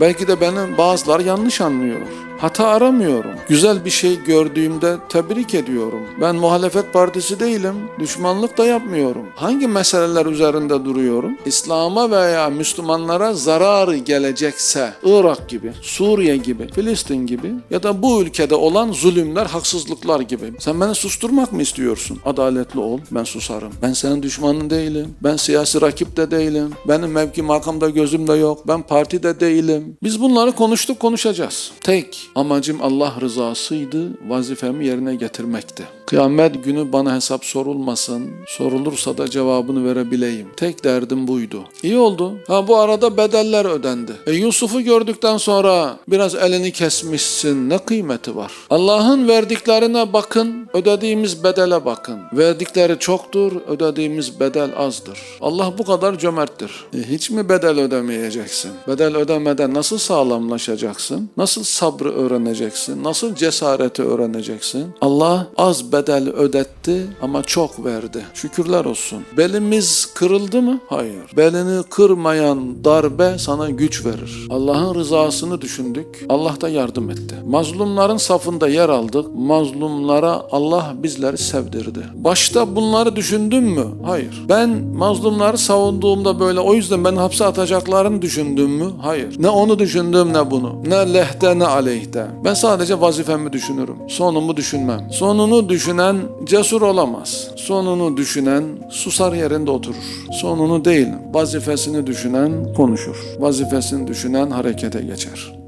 Belki de beni bazılar yanlış anlıyor. Hata aramıyorum. Güzel bir şey gördüğümde tebrik ediyorum. Ben muhalefet partisi değilim. Düşmanlık da yapmıyorum. Hangi meseleler üzerinde duruyorum? İslam'a veya Müslümanlara zararı gelecekse Irak gibi, Suriye gibi, Filistin gibi ya da bu ülkede olan zulümler, haksızlıklar gibi. Sen beni susturmak mı istiyorsun? Adaletli ol. Ben susarım. Ben senin düşmanın değilim. Ben siyasi rakip de değilim. Benim mevki makamda gözüm de yok. Ben parti de değilim. Biz bunları konuştuk konuşacağız. Tek amacım Allah rızasıydı. Vazifemi yerine getirmekti. Kıyamet günü bana hesap sorulmasın. Sorulursa da cevabını verebileyim. Tek derdim buydu. İyi oldu. Ha bu arada bedeller ödendi. E Yusuf'u gördükten sonra biraz elini kesmişsin. Ne kıymeti var? Allah'ın verdiklerine bakın, ödediğimiz bedele bakın. Verdikleri çoktur, ödediğimiz bedel azdır. Allah bu kadar cömerttir. E hiç mi bedel ödemeyeceksin? Bedel ödemeden nasıl sağlamlaşacaksın? Nasıl sabrı öğreneceksin? Nasıl cesareti öğreneceksin? Allah az bedel ödetti ama çok verdi. Şükürler olsun. Belimiz kırıldı mı? Hayır. Belini kırmayan darbe sana güç verir. Allah'ın rızasını düşündük. Allah da yardım etti. Mazlumların safında yer aldık. Mazlumlara Allah bizleri sevdirdi. Başta bunları düşündün mü? Hayır. Ben mazlumları savunduğumda böyle o yüzden beni hapse atacaklarını düşündüm mü? Hayır. Ne onu düşündüm ne bunu. Ne lehte ne aleyhte. Ben sadece vazifemi düşünürüm. Sonumu düşünmem. Sonunu düşünen cesur olamaz. Sonunu düşünen susar yerinde oturur. Sonunu değil, vazifesini düşünen konuşur. Vazifesini düşünen harekete geçer.